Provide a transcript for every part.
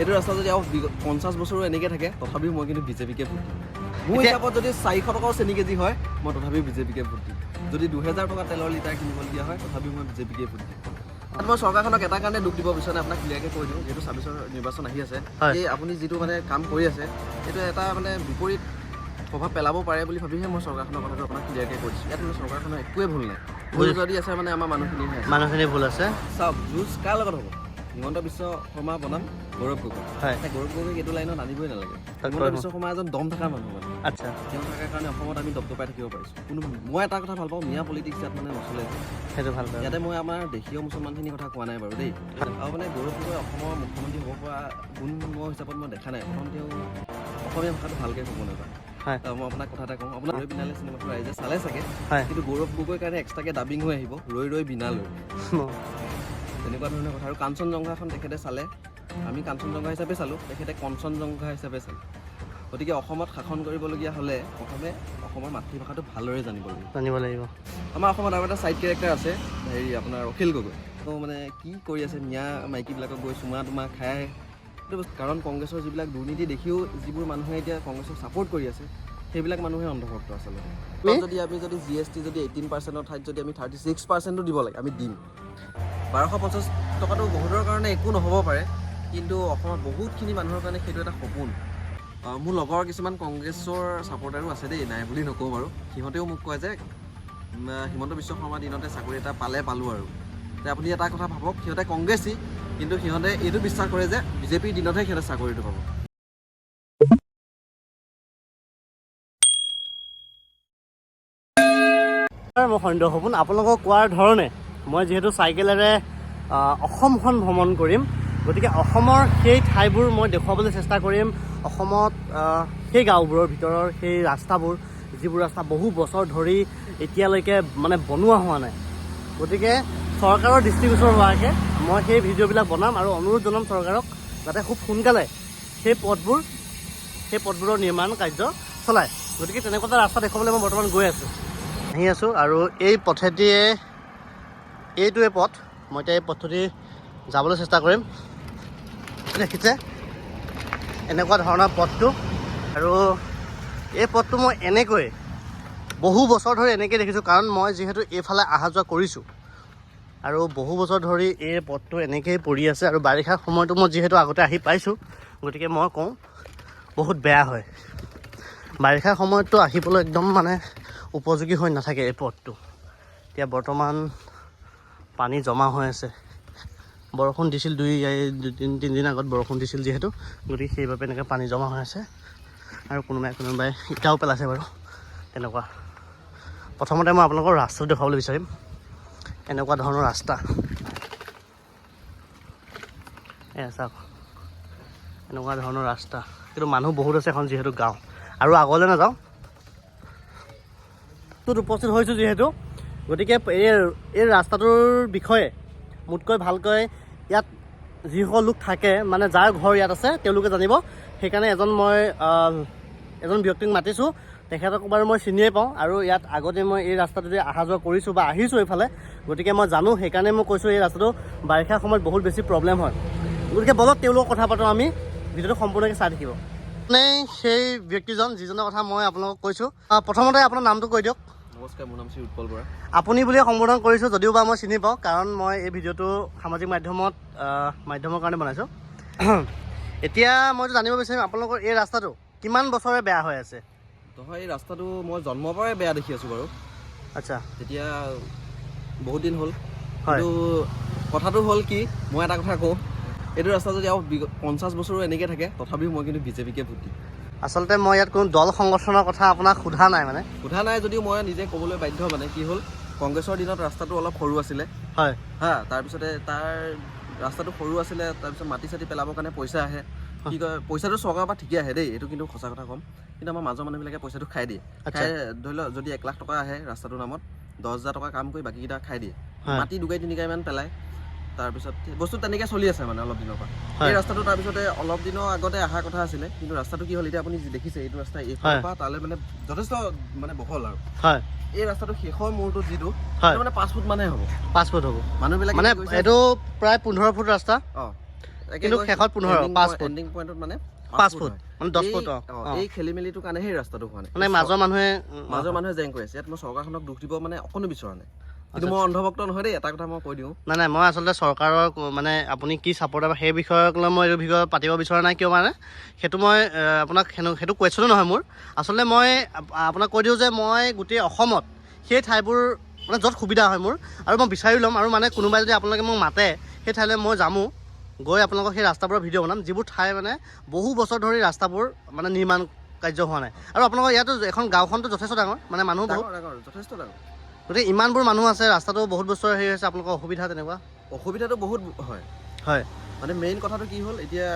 এইটো ৰাস্তা যদি আৰু পঞ্চাছ বছৰো এনেকৈ থাকে তথাপিও মই কিন্তু বিজেপিকে ভোট দিম। মোৰ হিচাপত যদি চাৰিশ টকাও চেনি কেজি হয় মই তথাপিও বিজেপিকে ভোট দিম। যদি দুহেজাৰ টকা তেলৰ লিটাৰ কিনিবলগীয়া হয় তথাপিও মই বিজেপিকে ভোট দিম। তাত মই চৰকাৰখনক এটা কাৰণে দুখ দিব বিচৰা নাই আপোনাক ক্লিয়াৰকৈ কৈ দিওঁ যিহেতু ছাব্বিছৰ নিৰ্বাচন আহি আছে। এই আপুনি যিটো মানে কাম কৰি আছে সেইটো এটা মানে বিপৰীত প্ৰভাৱ পেলাব পাৰে বুলি ভাবিহে মই চৰকাৰখনৰ কথাটো আপোনাক ক্লিয়াৰকৈ কৈ দিছোঁ। ইয়াত মানে চৰকাৰখনৰ একোৱে ভুল নাই। ভুল। যদি আছে মানে আমাৰ মানুহখিনিহে মানুহখিনি ভুল আছে। চাওক যুঁজ কাৰ লগত হ'ব? হিমন্ত বিশ্ব শৰ্মা বনাম গৌৰৱ গগৈ। হয়। গৌৰৱ গগৈক এইটো লাইনত আনিবই নালাগে। হিমন্ত বিশ্ব শৰ্মা এজন দম থকা মানুহ মানে। আচ্ছা। তেওঁ থকাৰ কাৰণে অসমত আমি দপদপাই থাকিব পাৰিছোঁ। কোনো মই এটা কথা ভালো পাওঁ মিয়া পলিটিক্স ইয়াত মানে নচলে। সেইটো ভালো পায় ইয়াতে মই আমাৰ দেশীয় মুছলমানখিনিৰ কথা কোৱা নাই বাৰু দেই। আৰু মানে গৌৰৱ গগৈ অসমৰ মুখ্যমন্ত্ৰী হ'ব পৰা গুণ মই হিচাপত মই দেখা নাই। প্ৰথম তেওঁ অসমীয়া ভাষাটো ভালকৈ ক'ব নাজানে। হয়। মই আপোনাক কথা এটা কওঁ। আপোনাৰ ৰৈ বিনালে চিনেমাটো ৰাইজে চালে চাগে। হয়। কিন্তু গৌৰৱ গগৈৰ কাৰণে এক্সট্ৰাকৈ ডাবিং হৈ আহিব। ৰৈ ৰৈ বিনালৈ। তেনেকুৱা ধৰণৰ কথা। আৰু কাঞ্চনজংঘাখন তেখেতে চালে। আমি কাঞ্চনজংঘা হিচাপে চালোঁ। তেখেতে কঞ্চনজংঘা হিচাপে চালে। গতিকে অসমত শাসন কৰিবলগীয়া হ'লে প্ৰথমে অসমৰ মাতৃভাষাটো ভালদৰে জানিব লাগিব। জানিব লাগিব। আমাৰ অসমত আৰু এটা ছাইড কেৰেক্টাৰ আছে। হেৰি আপোনাৰ অখিল গগৈ। তেওঁ মানে কি কৰি আছে মিয়া মাইকীবিলাকক গৈ চুমা তোমা খাই কাৰণ কংগ্ৰেছৰ যিবিলাক দুৰ্নীতি দেখিও যিবোৰ মানুহে এতিয়া কংগ্ৰেছক ছাপোৰ্ট কৰি আছে সেইবিলাক মানুহে অন্ধভক্ত আচলতে। যদি আমি যদি জি এছ টি যদি এইটিন পাৰ্চেণ্টৰ ঠাইত যদি আমি থাৰ্টি ছিক্স পাৰ্চেণ্টো দিব লাগে আমি দিম। বাৰশ পঞ্চাছ টকাটো বহুতৰ কাৰণে একো নহ'ব পাৰে কিন্তু অসমত বহুতখিনি মানুহৰ কাৰণে সেইটো এটা সপোন। মোৰ লগৰ কিছুমান কংগ্ৰেছৰ ছাপৰ্টাৰো আছে দেই নাই বুলি নকওঁ বাৰু। সিহঁতেও মোক কয় যে হিমন্ত বিশ্ব শৰ্মাৰ দিনতে চাকৰি এটা পালে পালোঁ আৰু। এতিয়া আপুনি এটা কথা ভাবক সিহঁতে কংগ্ৰেছী কিন্তু সিহঁতে এইটো বিশ্বাস কৰে যে বিজেপিৰ দিনতহে সিহঁতে চাকৰিটো পাব। মই সন্দেহ সপোন আপোনালোকক কোৱাৰ ধৰণে মই যিহেতু চাইকেলেৰে অসমখন ভ্ৰমণ কৰিম গতিকে অসমৰ সেই ঠাইবোৰ মই দেখুৱাবলৈ চেষ্টা কৰিম। অসমত সেই গাঁওবোৰৰ ভিতৰৰ সেই ৰাস্তাবোৰ যিবোৰ ৰাস্তা বহু বছৰ ধৰি এতিয়ালৈকে মানে বনোৱা হোৱা নাই। গতিকে চৰকাৰৰ দৃষ্টিগোচৰ হোৱাকৈ মই সেই ভিডিঅ'বিলাক বনাম আৰু অনুৰোধ জনাম চৰকাৰক যাতে খুব সোনকালে সেই পথবোৰ সেই পথবোৰৰ নিৰ্মাণ কাৰ্য চলায়। গতিকে তেনেকুৱা এটা ৰাস্তা দেখুৱাবলৈ মই বৰ্তমান গৈ আছোঁ। আহি আছোঁ আৰু এই পথেদিয়ে এইটোৱে পথ। মই এতিয়া এই পথেদি যাবলৈ চেষ্টা কৰিম। দেখিছে? এনেকুৱা ধৰণৰ পথটো। আৰু এই পথটো মই এনেকৈ বহু বছৰ ধৰি এনেকৈ দেখিছোঁ। কাৰণ মই যিহেতু এইফালে অহা যোৱা কৰিছোঁ। আৰু বহু বছৰ ধৰি এই পথটো এনেকৈয়ে পৰি আছে। আৰু বাৰিষাৰ সময়তো মই যিহেতু আগতে আহি পাইছোঁ গতিকে মই কওঁ বহুত বেয়া হয়। বাৰিষাৰ সময়ততো আহিবলৈ একদম মানে উপযোগী হৈ নাথাকে এই পথটো। এতিয়া বৰ্তমান পানী জমা হৈ আছে। বৰষুণ দিছিল দুই তিনি, তিনিদিন আগত বৰষুণ দিছিল যিহেতু। গতিকে সেইবাবে এনেকৈ পানী জমা হৈ আছে। আৰু কোনোবাই কোনোবাই ইটাও পেলাইছে বাৰু। তেনেকুৱা। প্ৰথমতে মই আপোনালোকৰ ৰাস্তাটো দেখুৱাবলৈ বিচাৰিম। এনেকুৱা ধৰণৰ ৰাস্তা। এয়া চাওক। এনেকুৱা ধৰণৰ ৰাস্তা। কিন্তু মানুহ বহুত আছে এখন যিহেতু গাঁও। আৰু আগলৈ নাযাওঁ। উপস্থিত হৈছোঁ যিহেতু। গতিকে এই এই ৰাস্তাটোৰ বিষয়ে মোতকৈ ভালকৈ ইয়াত যিসকল লোক থাকে মানে যাৰ ঘৰ ইয়াত আছে তেওঁলোকে জানিব। সেইকাৰণে এজন মই এজন ব্যক্তিক মাতিছোঁ। তেখেতক বাৰু মই চিনিয়ে পাওঁ আৰু ইয়াত আগতে মই এই ৰাস্তাটোদি অহা যোৱা কৰিছোঁ বা আহিছোঁ এইফালে। গতিকে মই জানো সেইকাৰণে মই কৈছোঁ এই ৰাস্তাটো বাৰিষাৰ সময়ত বহুত বেছি প্ৰব্লেম হয়। গতিকে বলক তেওঁলোকৰ কথা পাতোঁ আমি ভিডিঅ'টো সম্পূৰ্ণকৈ চাই থাকিব। মানে সেই ব্যক্তিজন যিজনৰ কথা মই আপোনালোকক কৈছোঁ প্ৰথমতে আপোনাৰ নামটো কৈ দিয়ক। নমস্কাৰ মোৰ নাম শ্ৰী উৎপল বৰা। আপুনি বুলিয়ে সম্বোধন কৰিছোঁ যদিও বা মই চিনি পাওঁ কাৰণ মই এই ভিডিঅ'টো সামাজিক মাধ্যমত মাধ্যমৰ কাৰণে বনাইছোঁ। এতিয়া মইতো জানিব বিচাৰিম আপোনালোকৰ এই ৰাস্তাটো কিমান বছৰে বেয়া হৈ আছে? নহয় এই ৰাস্তাটো মই জন্মৰ পৰাই বেয়া দেখি আছোঁ বাৰু। আচ্ছা। তেতিয়া বহুত দিন হ'ল। কিন্তু কথাটো হ'ল কি মই এটা কথা কওঁ এইটো ৰাস্তা যদি আৰু পঞ্চাছ বছৰো এনেকৈ থাকে তথাপিও মই কিন্তু বিজেপিকে ভোট দিম। আচলতে মই ইয়াত কোনো দল সংগঠনৰ কথা আপোনাক সোধা নাই মানে। সোধা নাই যদিও মই নিজে ক'বলৈ বাধ্য মানে কি হ'ল কংগ্ৰেছৰ দিনত ৰাস্তাটো অলপ সৰু আছিলে। হয়। হা তাৰপিছতে তাৰ ৰাস্তাটো সৰু আছিলে তাৰপিছত মাটি চাটি পেলাবৰ কাৰণে পইচা আহে। কি কয় পইচাটো চৰকাৰৰ পৰা ঠিকে আহে দেই এইটো কিন্তু সঁচা কথা ক'ম। কিন্তু আমাৰ মাজৰ মানুহবিলাকে পইচাটো খাই দিয়ে। খাই ধৰি লওক যদি এক লাখ টকা আহে ৰাস্তাটোৰ নামত দহ হাজাৰ টকা কাম কৰি বাকীকেইটা খাই দিয়ে। মাটি দুগাই তিনিগাইমান পেলায়। তাৰপিছত বস্তু তেনেকৈ চলি আছে মানে অলপ দিনৰ পৰা। এই ৰাস্তাটো তাৰপিছতে অলপ দিনৰ আগতে অহা কথা আছিলে কিন্তু ৰাস্তাটো কি হ'ল এতিয়া আপুনি দেখিছে এইটো ৰাস্তা এইফালৰ হয়। পৰা তালৈ মানে যথেষ্ট মানে বহল আৰু। এই ৰাস্তাটো শেষৰ মূৰটোত যিটো মানে পাঁচ ফুট মানহে হ'ব। পাঁচ ফুট হ'ব। মানুহবিলাকে মানে এইটো প্ৰায় পোন্ধৰ ফুট ৰাস্তা। অঁ। কিন্তু শেষত পোন্ধৰ পাঁচ ফুট। ending point ত মানে পাঁচ ফুট মানে দহ ফুট এই খেলি মেলিটোৰ কাৰণে সেই ৰাস্তাটো হোৱা নাই। মানে মাজৰ মানুহে মাজৰ মানুহে জেং কৰি আছে। ইয়াত মই চৰকাৰখনক দুখ দিব মানে অকণো বিচৰা নাই। কিন্তু মই অন্ধভক্ত নহয় দেই এটা কথা মই কৈ দিওঁ। নাই নাই মই আচলতে চৰকাৰৰ মানে আপুনি কি ছাপৰ্ট সেই বিষয়ক লৈ মই এইটো বিষয়ে পাতিব বিচৰা নাই কিয় মানে সেইটো মই আপোনাক সেইটো কুৱেশ্যনো নহয় মোৰ। আচলতে মই আপ- আপোনাক কৈ দিওঁ যে মই গোটেই অসমত সেই ঠাইবোৰ মানে য'ত সুবিধা হয় মোৰ আৰু মই বিচাৰি ল'ম আৰু মানে কোনোবাই যদি আপোনালোকে মোক মাতে সেই ঠাইলৈ মই যামো গৈ আপোনালোকক সেই ৰাস্তাবোৰৰ ভিডিঅ' বনাম যিবোৰ ঠাই মানে বহু বছৰ ধৰি ৰাস্তাবোৰ মানে নিৰ্মাণ কাৰ্য হোৱা নাই। আৰু আপোনালোকৰ ইয়াতো এখন গাঁওখনতো যথেষ্ট ডাঙৰ মানে মানুহ বহুত। যথেষ্ট ডাঙৰ। গতিকে ইমানবোৰ মানুহ আছে ৰাস্তাটো বহুত বছৰ হেৰি হৈছে আপোনালোকৰ অসুবিধা তেনেকুৱা? অসুবিধাটো বহুত হয়। হয়। মানে মেইন কথাটো কি হ'ল এতিয়া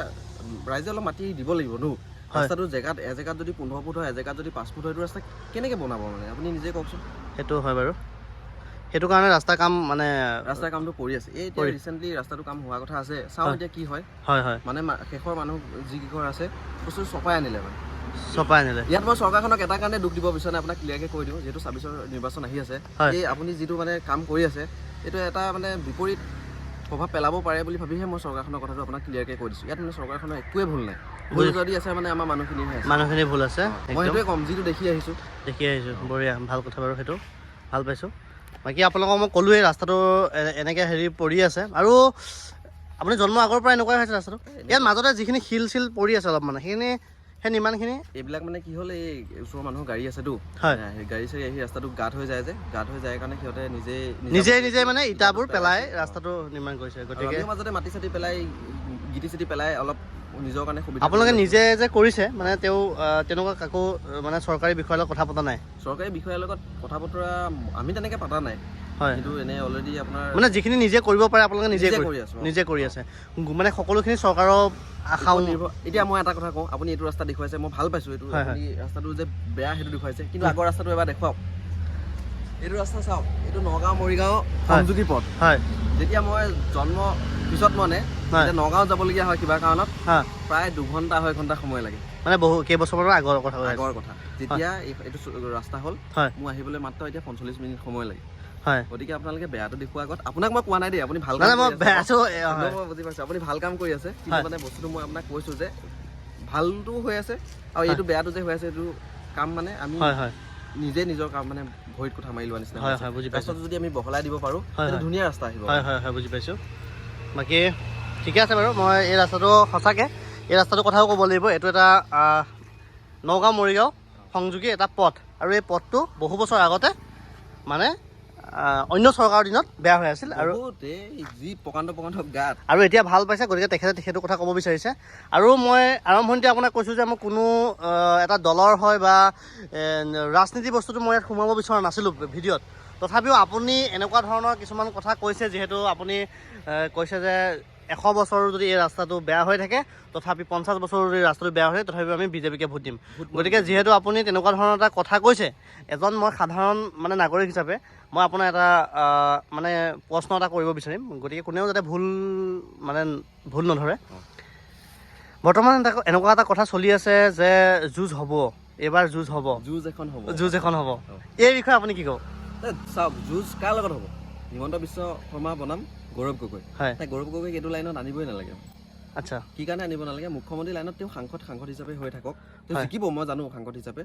ৰাইজে অলপ মাটি দিব লাগিব নো? ৰাস্তাটো জেগাত এজেগাত যদি পোন্ধৰ ফুট হয় এজেগাত যদি পাঁচ ফুট হয় এইটো ৰাস্তা কেনেকৈ বনাব মানে? আপুনি নিজে কওকচোন। সেইটো হয় বাৰু। সেইটো কাৰণে ৰাস্তাৰ কাম মানে ৰাস্তাৰ কামটো কৰি আছে। এই এতিয়া। ৰিচেণ্টলি ৰাস্তাটো কাম হোৱা কথা আছে। চাওঁ। এতিয়া কি হয়। হয় হয়। মানে শেষৰ মানুহ যিকেইঘৰ আছে বস্তুটো চপাই আনিলে মানে। চপাই আনিলে। ইয়াত মই চৰকাৰখনক এটা কাৰণে দুখ দিব বিচৰা নাই আপোনাক ক্লিয়াৰকৈ কৈ দিওঁ যিহেতু ছাব্বিছৰ নিৰ্বাচন আহি আছে। এই আপুনি যিটো মানে কাম কৰি আছে এইটো এটা মানে বিপৰীত প্ৰভাৱ পেলাব পাৰে বুলি ভাবিহে মই চৰকাৰখনৰ কথাটো আপোনাক ক্লিয়াৰকৈ কৈ দিছোঁ। ইয়াত মানে চৰকাৰখনৰ একোৱে ভুল নাই। ভুল যদি আছে মানে আমাৰ মানুহখিনিহে মানুহখিনি ভুল আছে মই সেইটোৱে ক'ম যিটো দেখি আহিছোঁ। দেখি আহিছোঁ বঢ়িয়া ভালো কথা বাৰু সেইটো ভালো পাইছোঁ। বাকী আপোনালোকক মই ক'লোৱেই ৰাস্তাটো এনেকৈ হেৰি পৰি আছে। আৰু আপুনি জন্ম আগৰ পৰা এনেকুৱাই হৈছে ৰাস্তাটো? ইয়াত মাজতে যিখিনি শিল চিল পৰি আছে অলপ মানে সেইখিনি সেই নিৰ্মাণখিনি? এইবিলাক মানে কি হ'ল এই ওচৰৰ মানুহৰ গাড়ী আছেতো। হয়। গাড়ী চাড়ী আহি ৰাস্তাটো গাঁত হৈ যায় যে। গাঁত হৈ যায় কাৰণে সিহঁতে নিজে নিজে নিজে মানে ইটাবোৰ পেলাই ৰাস্তাটো। নিৰ্মাণ কৰিছে। গতিকে মাজতে মাটি চাটি পেলাই গিটি চিটি পেলাই অলপ নিজৰ কাৰণে সুবিধা আপোনালোকে নিজে যে কৰিছে মানে তেওঁ তেনেকুৱা কাকো মানে চৰকাৰী বিষয়াৰ লগত কথা পতা নাই। চৰকাৰী বিষয়াৰ লগত কথা বতৰা আমি তেনেকৈ পতা নাই। হয়। কিন্তু এনে অলৰেডি আপোনাৰ মানে যিখিনি নিজে কৰিব পাৰে আপোনালোকে নিজে কৰি আছো। নিজে কৰি আছে। মানে সকলোখিনি চৰকাৰৰ আশাও নিৰ্ভৰ এতিয়া মই এটা কথা কওঁ আপুনি এইটো ৰাস্তা দেখুৱাইছে মই ভাল পাইছোঁ এইটো। ৰাস্তাটো যে বেয়া সেইটো দেখুৱাইছে। কিন্তু আগৰ ৰাস্তাটো এবাৰ দেখুৱাওক। এইটো ৰাস্তা চাওক এইটো নগাঁও মৰিগাঁও সংযোগী পথ। হয়। যেতিয়া মই জন্ম পিছত মানে নগাঁও যাবলগীয়া হয় কিবা কাৰণত প্ৰায় দুঘণ্টা আঢ়ৈ ঘণ্টা সময় লাগে। মানে বহু কেইবছৰমানৰ আগৰ কথা আগৰ কথা। যেতিয়া এই- এইটো ৰাস্তা হ'ল হয়। মোৰ আহিবলৈ মাত্ৰ এতিয়া পঞ্চল্লিছ মিনিট সময় লাগে। হয়। গতিকে আপোনালোকে বেয়াটো দেখুওৱা আগত আপোনাক মই কোৱা নাই দেই আপুনি ভালো কাম কৰি বেয়াটো মই বুজি পাইছোঁ আপুনি ভালো কাম কৰি আছে। কিন্তু। মানে বস্তুটো মই আপোনাক কৈছোঁ যে ভালটো হৈ আছে আৰু এইটো বেয়াটো যে হৈ আছে এইটো কাম মানে আমি নিজে নিজৰ কাম মানে ভৰিত কথা মাৰি লোৱা নিচিনা হয়। হয়, বুজি পাইছোঁ। যদি আমি বহলাই দিব পাৰোঁ। ধুনীয়া ৰাস্তা আহিব। হয় হয় হয় বুজি পাইছোঁ। বাকী ঠিকে আছে বাৰু মই এই ৰাস্তাটো সঁচাকৈ এই ৰাস্তাটোৰ কথাও ক'ব লাগিব এইটো এটা নগাঁও মৰিগাঁও সংযোগী এটা পথ। আৰু এই পথটো বহু বছৰ আগতে মানে অন্য চৰকাৰৰ দিনত বেয়া হৈ আছিল আৰু যি প্ৰকাণ্ড প্ৰকাণ্ড গাত। আৰু এতিয়া ভালো পাইছে গতিকে তেখেতে সেইটো কথা ক'ব বিচাৰিছে। আৰু মই আৰম্ভণিতে আপোনাক কৈছোঁ যে মই কোনো এটা দলৰ হয় বা ৰাজনীতি বস্তুটো মই ইয়াত সোমাব বিচৰা নাছিলোঁ ভিডিঅ'ত। তথাপিও আপুনি এনেকুৱা ধৰণৰ কিছুমান কথা কৈছে যিহেতু আপুনি কৈছে যে এশ বছৰো যদি এই ৰাস্তাটো বেয়া হৈ থাকে তথাপি পঞ্চাছ বছৰো যদি ৰাস্তাটো বেয়া হৈ থাকে তথাপিও আমি বিজেপিকে ভোট দিম। গতিকে যিহেতু আপুনি তেনেকুৱা ধৰণৰ এটা কথা কৈছে এজন মই সাধাৰণ মানে নাগৰিক হিচাপে মই আপোনাৰ এটা মানে প্ৰশ্ন এটা কৰিব বিচাৰিম। গতিকে কোনেও যাতে ভুল মানে ভুল নধৰে। বৰ্তমান এটা এনেকুৱা এটা কথা চলি আছে যে যুঁজ হ'ব এইবাৰ যুঁজ হ'ব। যুঁজ এখন হ'ব। যুঁজ এখন হ'ব। এই বিষয়ে আপুনি কি ক'ব এ, চাওক যুঁজ কাৰ লগত হ'ব? হিমন্ত বিশ্ব শৰ্মা বনাম। গৌৰৱ গগৈ। হয়। গৌৰৱ গগৈক এইটো লাইনত আনিবই নালাগে। আচ্ছা। কি কাৰণে আনিব নালাগে? মুখ্যমন্ত্ৰী লাইনত তেওঁ সাংসদ সাংসদ হিচাপে হৈ থাকক। তেওঁ। জিকিব মই জানো সাংসদ হিচাপে।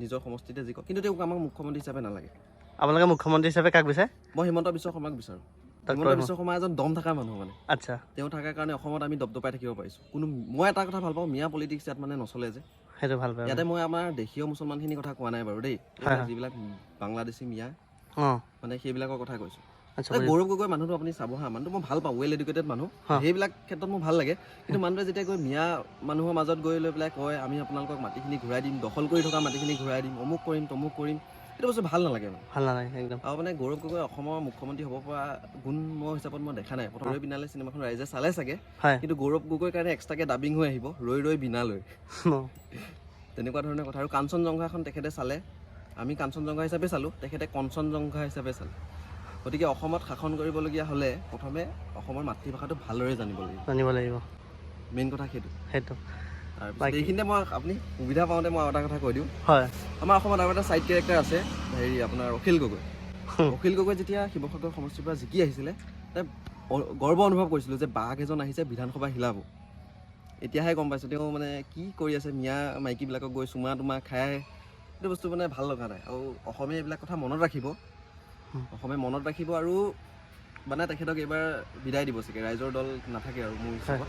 নিজৰ সমষ্টিতে জিকক। কিন্তু তেওঁক আমাক মুখ্যমন্ত্ৰী হিচাপে নালাগে। আপোনালোকে মুখ্যমন্ত্ৰী হিচাপে কাক বিচাৰে? মই হিমন্ত বিশ্ব শৰ্মাক বিচাৰোঁ। হিমন্ত। বিশ্ব শৰ্মা এজন দম থকা মানুহ মানে। আচ্ছা। তেওঁ থকাৰ কাৰণে অসমত আমি দপদপাই থাকিব পাৰিছোঁ। কোনো মই এটা কথা ভাল পাওঁ মিয়া পলিটিক্স ইয়াত মানে নচলে যে। সেইটো ভাল পায় ইয়াতে মই আমাৰ দেশীয় মুছলমানখিনিৰ কথা কোৱা নাই বাৰু দেই। যিবিলাক বাংলাদেশী মিয়া অঁ। মানে সেইবিলাকৰ কথা কৈছোঁ। গৌৰৱ গগৈ মানুহটো আপুনি চাব হা মানুহটো মই ভাল পাওঁ ৱেল এডুকেটেড মানুহ। সেইবিলাক ক্ষেত্ৰত মোৰ ভাল লাগে। কিন্তু মানুহটোৱে যেতিয়া গৈ মিয়া মানুহৰ মাজত গৈ লৈ পেলাই কয় আমি আপোনালোকক মাটিখিনি ঘূৰাই দিম দখল কৰি থকা মাটিখিনি ঘূৰাই দিম অমুক কৰিম তমুক কৰিম সেইটো বস্তু ভাল নালাগে মানে। ভাল নালাগে একদম। আৰু মানে গৌৰৱ গগৈ অসমৰ মুখ্যমন্ত্ৰী হ'ব পৰা গুণ মই হিচাপত মই দেখা নাই। প্ৰথমে বিনালে চিনেমাখন ৰাইজে চালে চাগে। কিন্তু গৌৰৱ গগৈৰ কাৰণে এক্সট্ৰাকৈ ডাবিং হৈ আহিব ৰৈ ৰৈ বিনালৈ। তেনেকুৱা ধৰণৰ কথা। আৰু কাঞ্চনজংঘাখন তেখেতে চালে। আমি কাঞ্চনজংঘা হিচাপে চালোঁ তেখেতে কঞ্চনজংঘা হিচাপে চালে। গতিকে অসমত শাসন কৰিবলগীয়া হ'লে প্ৰথমে অসমৰ মাতৃভাষাটো ভালদৰে জানিব লাগিব। জানিব লাগিব। মেইন কথা সেইটো। সেইটো। এইখিনিতে মই আপুনি সুবিধা পাওঁতে মই আৰু এটা কথা কৈ দিওঁ। হয়। আমাৰ অসমত আৰু এটা ছাইড কেৰেক্টাৰ আছে হেৰি আপোনাৰ অখিল গগৈ। অখিল গগৈ যেতিয়া শিৱসাগৰ সমষ্টিৰ পৰা জিকি আহিছিলে গৰ্ব অনুভৱ কৰিছিলোঁ যে বাঘ এজন আহিছে বিধানসভা হিলাব এতিয়াহে গম পাইছোঁ তেওঁ মানে কি কৰি আছে মিয়া মাইকীবিলাকক গৈ চুমা তোমা খাই সেইটো বস্তু মানে ভাল লগা নাই। আৰু অসমীয়া এইবিলাক কথা মনত ৰাখিব। হুম। অসমীয়া মনত ৰাখিব আৰু মানে তেখেতক এইবাৰ বিদায় দিব চাগে। ৰাইজৰ দল নাথাকে আৰু মোৰ হিচাপত।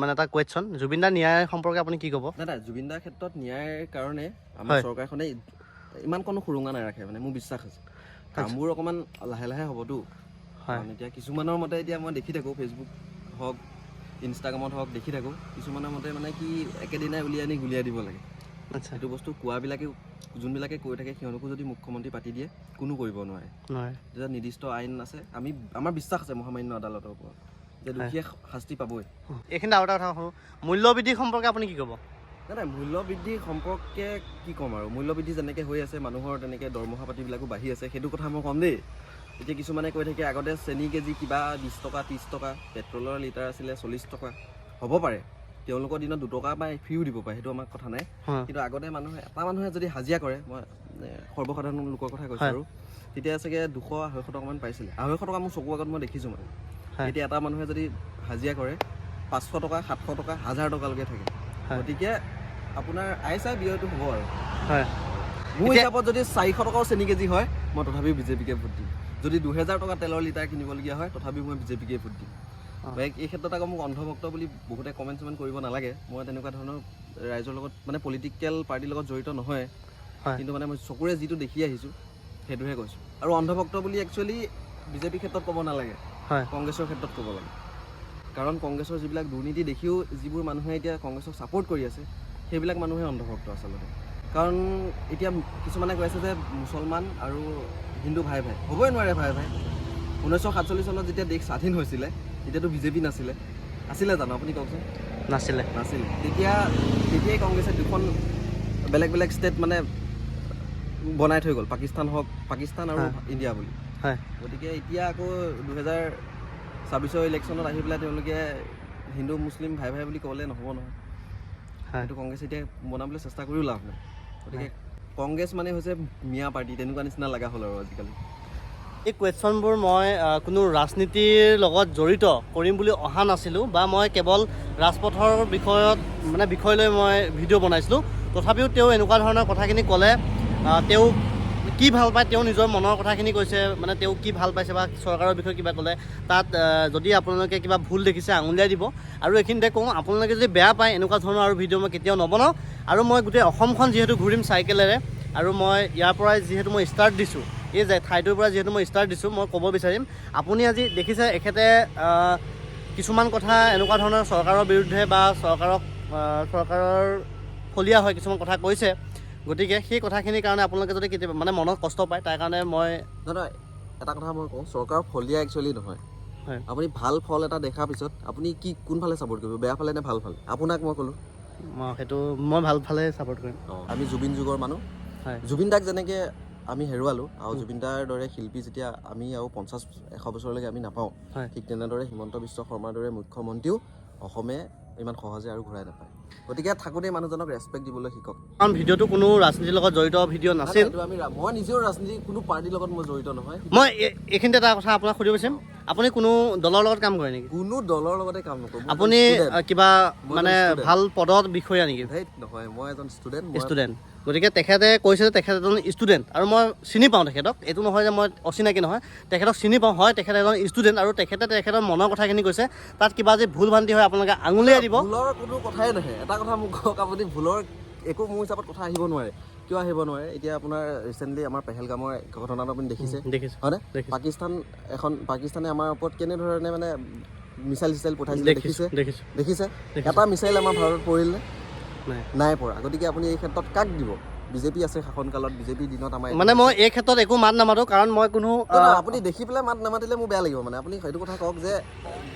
মানে এটা কুৱেশ্যন জুবিনদাৰ ন্যায় সম্পৰ্কে আপুনি কি ক'ব? নাই নাই জুবিন দাৰ ক্ষেত্ৰত ন্যায়ৰ কাৰণে আমাৰ। চৰকাৰখনে ইমান কোনো সুৰুঙা নাৰাখে মানে মোৰ বিশ্বাস আছে। কামবোৰ অকণমান লাহে লাহে হ'বতো হয়। কাৰণ এতিয়া কিছুমানৰ মতে এতিয়া মই দেখি থাকোঁ ফেচবুক হওক ইনষ্টাগ্ৰামত হওক দেখি থাকোঁ। কিছুমানৰ মতে মানে কি একেদিনাই উলিয়াই আনি গুলিয়াই দিব লাগে। আচ্ছা। সেইটো বস্তু কোৱাবিলাকে যোনবিলাকে কৈ থাকে সিহঁতকো যদি মুখ্যমন্ত্ৰী পাতি দিয়ে কোনো কৰিব নোৱাৰে। নহয় তেতিয়া নিৰ্দিষ্ট আইন আছে আমি আমাৰ বিশ্বাস আছে মহামান্য আদালতৰ ওপৰত যে দোষীয়ে শাস্তি পাবই। এইখিনিতে আৰু এটা কথা শুনো মূল্যবৃদ্ধি সম্পৰ্কে আপুনি কি ক'ব? নাই নাই মূল্য বৃদ্ধি সম্পৰ্কে কি ক'ম আৰু? মূল্য বৃদ্ধি যেনেকৈ হৈ আছে মানুহৰ তেনেকৈ দৰমহা পাতিবিলাকো বাঢ়ি আছে সেইটো কথা মই ক'ম দেই। এতিয়া কিছুমানে কৈ থাকে আগতে চেনি কেজি কিবা বিছ টকা ত্ৰিছ টকা পেট্ৰলৰ লিটাৰ আছিলে চল্লিছ টকা হ'ব পাৰে। তেওঁলোকৰ দিনত দুটকা বা ফ্ৰীও দিব পাৰে সেইটো আমাৰ কথা নাই। কিন্তু আগতে মানুহে এটা মানুহে যদি হাজিৰা কৰে মই সৰ্বসাধাৰণ লোকৰ কথা কৈছোঁ। আৰু তেতিয়া চাগে দুশ আঢ়ৈশ টকামান পাইছিলে আঢ়ৈশ টকা মোৰ চকুৰ আগত মই দেখিছোঁ মানে। এতিয়া এটা মানুহে যদি হাজিৰা কৰে পাঁচশ টকা সাতশ টকা হাজাৰ টকালৈকে থাকে। গতিকে আপোনাৰ আই চাই ব্যয়টো হ'ব আৰু। হয়। মোৰ হিচাপত যদি চাৰিশ টকাও চেনি কেজি হয় মই তথাপিও বিজেপিকে ভোট দিম। যদি দুহেজাৰ টকা তেলৰ লিটাৰ কিনিবলগীয়া হয় তথাপিও মই বিজেপিকে ভোট দিম। এই ক্ষেত্ৰত আকৌ মোক অন্ধভক্ত বুলি বহুতে কমেণ্ট চমেণ্ট কৰিব নালাগে। মই তেনেকুৱা ধৰণৰ ৰাইজৰ লগত মানে পলিটিকেল পাৰ্টিৰ লগত জড়িত নহয়। কিন্তু মানে মই চকুৰে যিটো দেখি আহিছোঁ সেইটোহে কৈছোঁ। আৰু অন্ধভক্ত বুলি একচুৱেলি বিজেপিৰ ক্ষেত্ৰত ক'ব নালাগে। হয়। কংগ্ৰেছৰ ক্ষেত্ৰত ক'ব লাগে। কাৰণ কংগ্ৰেছৰ যিবিলাক দুৰ্নীতি দেখিও যিবোৰ মানুহে এতিয়া কংগ্ৰেছক ছাপোৰ্ট কৰি আছে সেইবিলাক মানুহে অন্ধভক্ত আচলতে। কাৰণ এতিয়া কিছুমানে কৈ আছে যে মুছলমান আৰু হিন্দু ভাই ভাই হ'বই নোৱাৰে ভাই ভাই ঊনৈছশ সাতচল্লিছ চনত যেতিয়া দেশ স্বাধীন হৈছিলে তেতিয়াতো বিজেপি নাছিলে। আছিলে জানো আপুনি কওকচোন? নাছিলে। নাছিলে। তেতিয়া তেতিয়াই কংগ্ৰেছে দুখন বেলেগ বেলেগ ষ্টেট মানে বনাই থৈ গ'ল পাকিস্তান হওক পাকিস্তান আৰু ইণ্ডিয়া বুলি। হয়। গতিকে এতিয়া আকৌ দুহেজাৰ ছাব্বিছৰ ইলেকশ্যনত আহি পেলাই তেওঁলোকে হিন্দু মুছলিম ভাই ভাই বুলি ক'লে নহ'ব নহয়। সেইটো কংগ্ৰেছে এতিয়া বনাবলৈ চেষ্টা কৰিও লাভ নাই। গতিকে কংগ্ৰেছ মানে হৈছে মিয়া পাৰ্টি তেনেকুৱা নিচিনা লগা হ'ল আৰু আজিকালি। এই কুৱেশ্যনবোৰ মই কোনো ৰাজনীতিৰ লগত জড়িত কৰিম বুলি অহা নাছিলোঁ বা মই কেৱল ৰাজপথৰ বিষয়ত মানে বিষয় লৈ মই ভিডিঅ' বনাইছিলোঁ। তথাপিও তেওঁ এনেকুৱা ধৰণৰ কথাখিনি ক'লে তেওঁ কি ভাল পায় তেওঁ নিজৰ মনৰ কথাখিনি কৈছে মানে তেওঁ কি ভাল পাইছে বা চৰকাৰৰ বিষয়ে কিবা ক'লে তাত যদি আপোনালোকে কিবা ভুল দেখিছে আঙুলিয়াই দিব। আৰু এইখিনিতে কওঁ আপোনালোকে যদি বেয়া পায় এনেকুৱা ধৰণৰ আৰু ভিডিঅ' মই কেতিয়াও নবনাওঁ। আৰু মই গোটেই অসমখন যিহেতু ঘূৰিম চাইকেলেৰে আৰু মই ইয়াৰ পৰাই যিহেতু মই ষ্টাৰ্ট দিছোঁ এই যে ঠাইটোৰ পৰা যিহেতু মই ষ্টাৰ্ট দিছোঁ মই ক'ব বিচাৰিম। আপুনি আজি দেখিছে এখেতে কিছুমান কথা এনেকুৱা ধৰণৰ চৰকাৰৰ বিৰুদ্ধে বা চৰকাৰক চৰকাৰৰ ফলীয়া হয় কিছুমান কথা কৈছে। গতিকে সেই কথাখিনিৰ কাৰণে আপোনালোকে যদি কেতিয়াবা মানে মনত কষ্ট পায় তাৰ কাৰণে মই নহয় নহয় এটা কথা মই কওঁ চৰকাৰৰ ফলীয়া একচুৱেলি নহয়। হয়। আপুনি ভাল ফল এটা দেখাৰ পিছত আপুনি কি কোনফালে ছাপোৰ্ট কৰিব বেয়া ফালে নে ভাল ফালে? আপোনাক মই ক'লোঁ। সেইটো মই ভাল ফালে ছাপোৰ্ট কৰিম। আমি জুবিন যুগৰ মানুহ। হয়। জুবিন দাক যেনেকৈ আমি হেৰুৱালোঁ আৰু জুবিন দাৰ শিল্পী যেতিয়া আমি আৰু পঞ্চাছ এশ বছৰলৈকে আমি নাপাওঁ ঠিক তেনেদৰে হিমন্ত বিশ্ব শৰ্মাৰ দৰে মুখ্যমন্ত্ৰীও অসমে ইমান সহজে আৰু ঘূৰাই নাপায়। গতিকে থাকোঁতেই মানুহজনক ৰেচপেক্ট দিবলৈ শিকক। কাৰণ ভিডিঅ'টো কোনো ৰাজনীতিৰ লগত জড়িত ভিডিঅ' নাছিল। আমি মই নিজেও ৰাজনীতি কোনো পাৰ্টীৰ লগত মই জড়িত নহয়। মই এই- এইখিনিতে এটা কথা আপোনাক সুধিব বিচাৰিম। আপুনি কোনো দলৰ লগত কাম কৰে নেকি? কোনো দলৰ লগতে কাম নকৰোঁ আপুনি কিবা মানে ভালো পদত বিষয়া নেকি? নহয় মই এজন ষ্টুডেণ্ট ষ্টুডেণ্ট গতিকে তেখেতে কৈছে যে তেখেত এজন ষ্টুডেণ্ট আৰু মই চিনি পাওঁ তেখেতক। এইটো নহয় যে মই অচিনাকি নহয়। তেখেতক চিনি পাওঁ হয় তেখেত এজন ষ্টুডেণ্ট আৰু তেখেতে তেখেতৰ মনৰ কথাখিনি কৈছে। তাত কিবা যে ভুল ভ্ৰান্তি হয় আপোনালোকে আঙুলিয়াই দিব। ভুলৰ কোনো কথাই নাহে। এটা কথা মোক কওক আপুনি ভুলৰ একো মোৰ হিচাপত কথা আহিব নোৱাৰে। কিয় আহিব নোৱাৰে? এতিয়া আপোনাৰ ৰিচেণ্টলি আমাৰ পেহেলগামৰ ঘটনাটো আপুনি দেখিছে। দেখিছোঁ। হয়নে। পাকিস্তান এখন পাকিস্তানে আমাৰ ওপৰত কেনেধৰণে মানে মিছাইল চিছাইল পঠাইছিলে দেখিছে দেখিছোঁ। এটা মিছাইল আমাৰ ভাৰতত পৰিলনে? নাই। নাই পৰা। গতিকে আপুনি এই ক্ষেত্ৰত কাক দিব? বিজেপি আছে শাসনকালত বিজেপিৰ দিনত আমাৰ মানে মই এই ক্ষেত্ৰত একো মাত নামাতো কাৰণ মই কোনো আপুনি দেখি পেলাই মাত নামাতিলে মোৰ বেয়া লাগিব মানে আপুনি সেইটো কথা কওক যে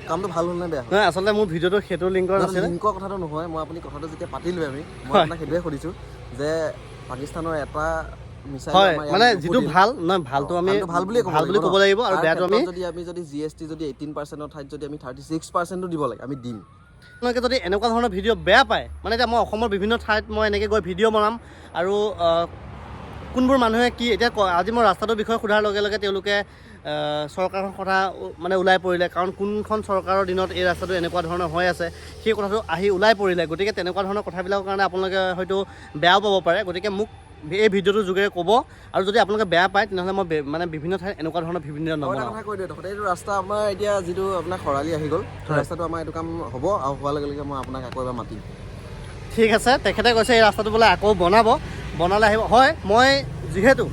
কামটো ভাল হ'ল নে বেয়া নহয় আচলতে মোৰ ভিডিঅ'টো সেইটো লিংকৰ নাছিলে লিংকৰ কথাটো নহয় মই আপুনি কথাটো যেতিয়া পাতিলোৱে আমি মই। আপোনাক সেইটোৱে সুধিছোঁ যে পাকিস্তানৰ এটা হয় মানে। যিটো ভাল নহয় ভালটো আমি ভাল ক'ব ভাল বুলি ক'ব? লাগিব আৰু বেয়াটো আমি যদি আমি যদি জি এছ টি যদি এইটিন পাৰ্চেণ্টৰ ঠাইত যদি আমি থাৰ্টি ছিক্স পাৰ্চেণ্টো দিব লাগে আমি দিম আপোনালোকে যদি এনেকুৱা ধৰণৰ ভিডিঅ' বেয়া পায় মানে এতিয়া মই অসমৰ বিভিন্ন ঠাইত মই এনেকৈ গৈ ভিডিঅ' বনাম আৰু কোনবোৰ মানুহে কি এতিয়া আজি মই ৰাস্তাটোৰ বিষয়ে সোধাৰ লগে লগে তেওঁলোকে আহ, চৰকাৰখন কথা মানে ওলাই পৰিলে কাৰণ কোনখন চৰকাৰৰ দিনত এই ৰাস্তাটো এনেকুৱা ধৰণৰ হৈ আছে সেই কথাটো আহি ওলাই পৰিলে। গতিকে তেনেকুৱা ধৰণৰ কথাবিলাকৰ কাৰণে আপোনালোকে হয়তো বেয়াও পাব পাৰে গতিকে মোক এই ভিডিঅ'টোৰ যোগেৰে ক'ব আৰু যদি আপোনালোকে বেয়া পায় তেনেহ'লে মই মানে বিভিন্ন ঠাইত এনেকুৱা ধৰণৰ বিভিন্ন এটা কথা কৈ দিওঁ দেখোন এইটো ৰাস্তা আমাৰ এতিয়া যিটো আপোনাৰ খৰালি আহি গ'ল। ৰাস্তাটো আমাৰ এইটো কাম হ'ব আৰু হোৱাৰ লগে লগে মই আপোনাক আকৌ এবাৰ মাতিম। ঠিক আছে তেখেতে কৈছে এই ৰাস্তাটো বোলে আকৌ বনাব বনালে আহিব। হয় মই যিহেতু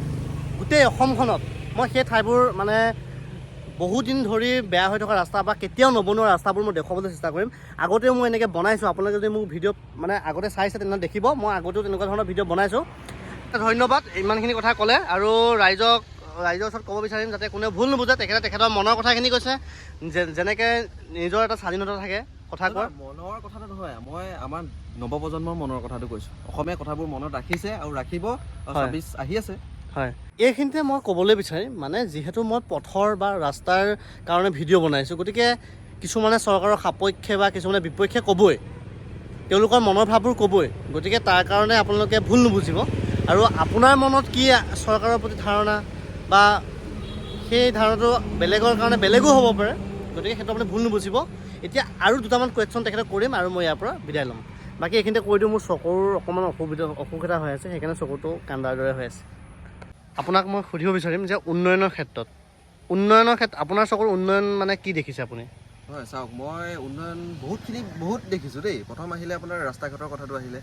গোটেই অসমখনত মই সেই ঠাইবোৰ মানে বহুত দিন ধৰি বেয়া হৈ থকা ৰাস্তা বা কেতিয়াও নবনোৱা ৰাস্তাবোৰ মই দেখুৱাবলৈ চেষ্টা কৰিম। আগতেও মই এনেকৈ বনাইছোঁ আপোনালোকে যদি মোক ভিডিঅ' মানে আগতে চাইছে তেনেহ'লে দেখিব। মই আগতেও তেনেকুৱা ধৰণৰ ভিডিঅ' বনাইছোঁ। ধন্যবাদ ইমানখিনি কথা ক'লে আৰু ৰাইজক ৰাইজৰ ওচৰত ক'ব বিচাৰিম যাতে কোনেও ভুল নুবুজে তেখেতে তেখেতৰ মনৰ কথাখিনি কৈছে। যেনেকৈ নিজৰ এটা স্বাধীনতা থাকে কথা কোৱাৰ মনৰ কথাটো নহয় মই আমাৰ নৱপ্ৰজন্মৰ মনৰ কথাটো কৈছোঁ। অসমীয়া কথাবোৰ মনত ৰাখিছে আৰু ৰাখিব। ছাব্বিছ আহি আছে। হয়। এইখিনিতে মই ক'বলৈ বিচাৰিম মানে যিহেতু মই পথৰ বা ৰাস্তাৰ কাৰণে ভিডিঅ' বনাইছোঁ গতিকে কিছুমানে চৰকাৰৰ সাপক্ষে বা কিছুমানে বিপক্ষে ক'বই। তেওঁলোকৰ মনৰ ভাৱবোৰ ক'বই গতিকে তাৰ কাৰণে আপোনালোকে ভুল নুবুজিব। আৰু আপোনাৰ মনত কি চৰকাৰৰ প্ৰতি ধাৰণা বা সেই ধাৰণাটো বেলেগৰ কাৰণে বেলেগো হ'ব পাৰে? গতিকে সেইটো আপুনি ভুল নুবুজিব। এতিয়া আৰু দুটামান কুৱেশ্যন তেখেতক কৰিম আৰু মই ইয়াৰ পৰা বিদায় ল'ম। বাকী এইখিনিতে কৈ দিওঁ, মোৰ চকুৰ অকণমান অসুবিধা অসুখ এটা হৈ আছে, সেইকাৰণে চকুটো কান্দাৰ দৰে হৈ আছে। আপোনাক মই সুধিব বিচাৰিম যে উন্নয়নৰ ক্ষেত্ৰত উন্নয়নৰ ক্ষেত্ৰত, আপোনাৰ চকুৰ উন্নয়ন মানে কি দেখিছে আপুনি? হয় চাওক মই উন্নয়ন বহুতখিনি বহুত দেখিছোঁ দেই। প্ৰথম আহিলে আপোনাৰ ৰাস্তা ঘাটৰ কথাটো আহিলে।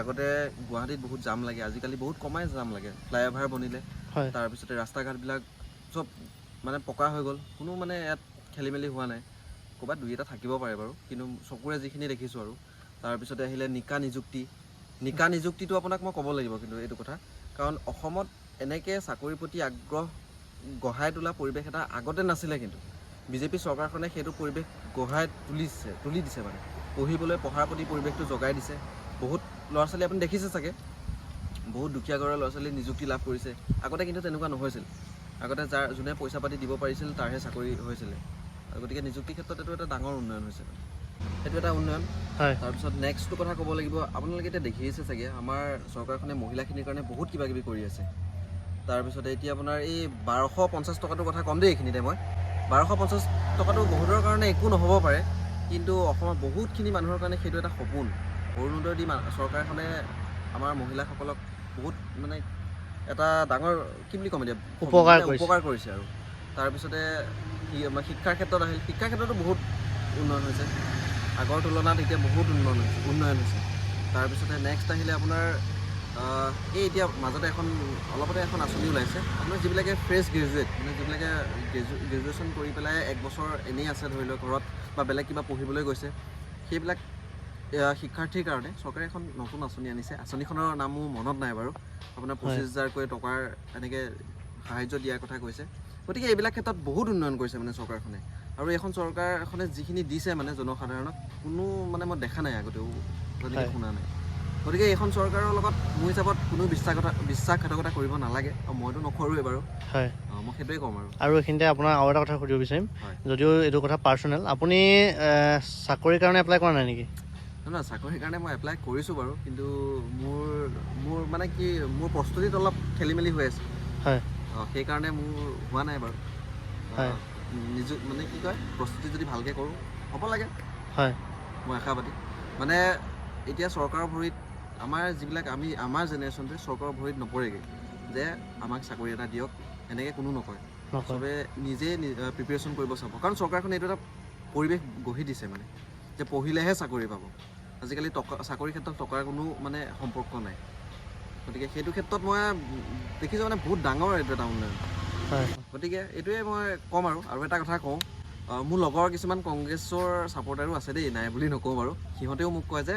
আগতে গুৱাহাটীত বহুত জাম লাগে আজিকালি বহুত কমাই জাম লাগে ফ্লাইঅভাৰ বনিলে। তাৰপিছতে ৰাস্তা ঘাটবিলাক চব মানে পকা হৈ গ'ল কোনো মানে ইয়াত খেলি মেলি হোৱা নাই। ক'ৰবাত দুই এটা থাকিব পাৰে বাৰু কিন্তু চকুৰে যিখিনি দেখিছোঁ আৰু। তাৰপিছতে আহিলে নিকা নিযুক্তি। নিকা নিযুক্তিটো আপোনাক মই ক'ব লাগিব কিন্তু এইটো কথা। কাৰণ অসমত এনেকৈ চাকৰিৰ প্ৰতি আগ্ৰহ গঢ়াই তোলা পৰিৱেশ এটা আগতে নাছিলে কিন্তু। বিজেপি চৰকাৰখনে সেইটো পৰিৱেশ গঢ়াই তুলিছে তুলি দিছে মানে। পঢ়িবলৈ পঢ়াৰ প্ৰতি পৰিৱেশটো জগাই দিছে। বহুত ল'ৰা ছোৱালী আপুনি দেখিছে চাগে? বহুত দুখীয়া ঘৰৰ ল'ৰা ছোৱালী নিযুক্তি লাভ কৰিছে। আগতে কিন্তু তেনেকুৱা নহৈছিল। আগতে যাৰ যোনে পইচা পাতি দিব পাৰিছিল তাৰহে চাকৰি হৈছিলে। আৰু গতিকে নিযুক্তিৰ ক্ষেত্ৰত এইটো এটা ডাঙৰ উন্নয়ন হৈছে। সেইটো এটা উন্নয়ন। হয়। তাৰপিছত নেক্সটটো কথা ক'ব লাগিব আপোনালোকে এতিয়া দেখিছে চাগে আমাৰ চৰকাৰখনে মহিলাখিনিৰ কাৰণে বহুত কিবা কিবি কৰি আছে। তাৰপিছতে এতিয়া আপোনাৰ এই বাৰশ পঞ্চাছ টকাটোৰ কথা ক'ম দেই এইখিনিতে মই। বাৰশ পঞ্চাছ টকাটো বহুতৰ কাৰণে একো নহ'ব পাৰে কিন্তু অসমৰ বহুতখিনি মানুহৰ কাৰণে সেইটো এটা সপোন। অৰুণোদয় দি চৰকাৰখনে আমাৰ মহিলাসকলক বহুত মানে এটা ডাঙৰ কি বুলি ক'ম এতিয়া উপকাৰ। উপকাৰ কৰিছে আৰু। তাৰপিছতে শিক্ষাৰ ক্ষেত্ৰত আহিল। শিক্ষাৰ ক্ষেত্ৰতো বহুত উন্নয়ন হৈছে। আগৰ তুলনাত এতিয়া বহুত উন্নয়ন হৈছে উন্নয়ন হৈছে। তাৰপিছতে নেক্সট আহিলে আপোনাৰ এই এতিয়া মাজতে এখন অলপতে এখন আঁচনি ওলাইছে। আপোনাৰ যিবিলাকে ফ্ৰেছ গ্ৰেজুৱেট মানে যিবিলাকে গ্ৰেজু গ্ৰেজুৱেশ্যন কৰি পেলাই এক বছৰ এনেই আছে ধৰি লওক ঘৰত বা বেলেগ কিবা পঢ়িবলৈ গৈছে সেইবিলাক শিক্ষাৰ্থীৰ কাৰণে চৰকাৰে এখন নতুন আঁচনি আনিছে। আঁচনিখনৰ নাম মোৰ মনত নাই বাৰু। আপোনাৰ পঁচিছ হাজাৰকৈ টকাৰ এনেকৈ সাহাৰ্য দিয়াৰ কথা কৈছে। গতিকে এইবিলাক ক্ষেত্ৰত বহুত উন্নয়ন কৰিছে মানে চৰকাৰখনে। আৰু এইখন চৰকাৰখনে যিখিনি দিছে মানে জনসাধাৰণক কোনো মানে মই দেখা নাই আগতেও। শুনা নাই। গতিকে এইখন চৰকাৰৰ লগত মোৰ হিচাপত কোনো বিশ্বাসঘাত বিশ্বাসঘাতকতা কৰিব নালাগে। আৰু মইতো নকৰোঁৱেই বাৰু। হয়। মই সেইটোৱে ক'ম আৰু। আৰু এইখিনিতে আপোনাৰ আৰু এটা কথা সুধিব বিচাৰিম। যদিও এইটো কথা পাৰ্চনেল আপুনি চাকৰিৰ কাৰণে এপ্লাই কৰা নাই নেকি? নহয় নহয় চাকৰিৰ কাৰণে মই এপ্লাই কৰিছোঁ বাৰু কিন্তু মোৰ মোৰ মানে কি মোৰ প্ৰস্তুতিত অলপ খেলি মেলি হৈ আছে। হয়। অঁ, সেইকাৰণে মোৰ হোৱা নাই বাৰু। হয়। নিজ মানে কি কয় প্ৰস্তুতি যদি ভালকৈ কৰোঁ হ'ব লাগে। হয়। মই আশাবাদী। মানে এতিয়া চৰকাৰৰ ভৰিত আমাৰ যিবিলাক আমি আমাৰ জেনেৰেশ্যনটোৱে চৰকাৰৰ ভৰিত নপৰেগৈ যে আমাক চাকৰি এটা দিয়ক এনেকৈ কোনো নকয়। চবে নিজে প্ৰিপেৰেশ্যন কৰিব চাব। কাৰণ চৰকাৰখনে এইটো এটা পৰিৱেশ গঢ়ি দিছে মানে যে পঢ়িলেহে চাকৰি পাব। আজিকালি টকা চাকৰিৰ ক্ষেত্ৰত টকাৰ কোনো মানে সম্পৰ্ক নাই। গতিকে সেইটো ক্ষেত্ৰত মই দেখিছোঁ মানে বহুত ডাঙৰ এইটো এটা উন্নয়ন। হয়। গতিকে এইটোৱে মই ক'ম আৰু আৰু এটা কথা কওঁ মোৰ লগৰ কিছুমান কংগ্ৰেছৰ ছাপৰ্টাৰো আছে দেই নাই বুলি নকওঁ বাৰু। সিহঁতেও মোক কয় যে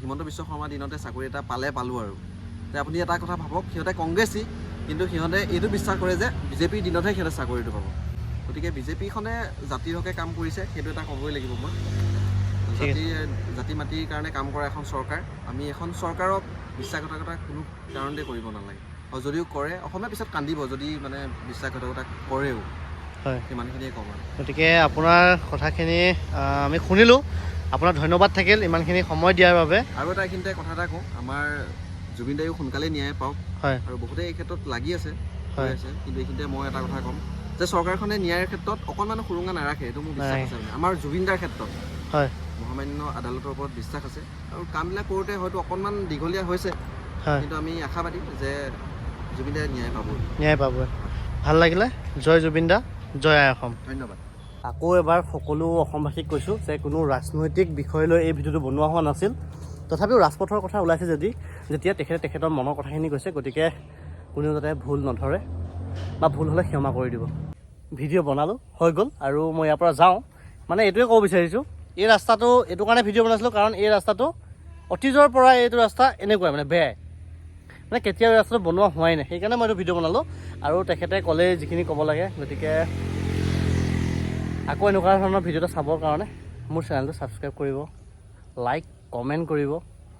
হিমন্ত বিশ্ব শৰ্মাৰ দিনতে চাকৰি এটা পালে পালোঁ আৰু। যে আপুনি এটা কথা ভাবক সিহঁতে কংগ্ৰেছী কিন্তু সিহঁতে এইটো বিশ্বাস কৰে যে বিজেপিৰ দিনতহে সিহঁতে চাকৰিটো পাব। গতিকে বিজেপিখনে জাতিৰ হকে কাম কৰিছে সেইটো এটা ক'বই লাগিব মই। জাতি জাতি মাটিৰ কাৰণে কাম কৰা এখন চৰকাৰ। আমি এখন চৰকাৰক বিশ্বাসঘাতকতা কোনো কাৰণতে কৰিব নালাগে। আৰু যদিও কৰে অসমীয়া পিছত কান্দিব যদি মানে বিশ্বাসঘাতকতা কৰেও। হয়। সিমানখিনিয়ে ক'ম আৰু। গতিকে আপোনাৰ কথাখিনি আমি শুনিলোঁ। আপোনাক ধন্যবাদ থাকিল ইমানখিনি সময় দিয়াৰ বাবে। আৰু এটা এইখিনিতে কথা এটা কওঁ আমাৰ জুবিন দায়ো সোনকালে ন্যায় পাওক। হয়। আৰু বহুতেই এই ক্ষেত্ৰত লাগি আছে হৈ হয় আছে কিন্তু এইখিনিতে মই এটা কথা ক'ম যে চৰকাৰখনে ন্যায়ৰ ক্ষেত্ৰত অকণমান সুৰুঙা নাৰাখে এইটো মোৰ বিশ্বাস। আছে মানে। আমাৰ জুবিনদাৰ ক্ষেত্ৰত হয়। মহামান্য আদালতৰ ওপৰত বিশ্বাস আছে। আৰু কামবিলাক কৰোঁতে হয়তো অকণমান দীঘলীয়া হৈছে হয়। কিন্তু আমি আশাবাদী যে জুবিনদাই ন্যায় পাব ন্যায় পাবই ভালো লাগিলে। জয় জুবিন দা জয় আই অসম। ধন্যবাদ। আকৌ এবাৰ সকলো অসমবাসীক কৈছোঁ যে কোনো ৰাজনৈতিক বিষয় লৈ এই ভিডিঅ'টো বনোৱা হোৱা নাছিল। তথাপিও ৰাজপথৰ কথা ওলাইছে যদি যেতিয়া তেখেতে তেখেতৰ মনৰ কথাখিনি কৈছে গতিকে কোনেও যাতে ভুল নধৰে বা ভুল হ'লে ক্ষমা কৰি দিব। ভিডিঅ' বনালোঁ হৈ গ'ল আৰু মই ইয়াৰ পৰা যাওঁ। মানে এইটোৱে ক'ব বিচাৰিছোঁ এই ৰাস্তাটো এইটো কাৰণে ভিডিঅ' বনাইছিলোঁ কাৰণ এই ৰাস্তাটো অতীজৰ পৰা এইটো ৰাস্তা এনেকুৱাই মানে বেয়াই। মানে কেতিয়াও ৰাস্তাটো বনোৱা হোৱাই নাই সেইকাৰণে মই এইটো ভিডিঅ' বনালোঁ। আৰু তেখেতে ক'লে যিখিনি ক'ব লাগে গতিকে আকৌ এনেকুৱা ধৰণৰ ভিডিঅ' এটা চাবৰ কাৰণে মোৰ চেনেলটো ছাবস্ক্ৰাইব কৰিব লাইক কমেণ্ট কৰিব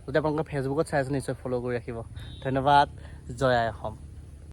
যদি আপোনালোকে ফেচবুকত চাই আছে নিশ্চয় ফ'ল' কৰি ৰাখিব। ধন্যবাদ জয় আই অসম।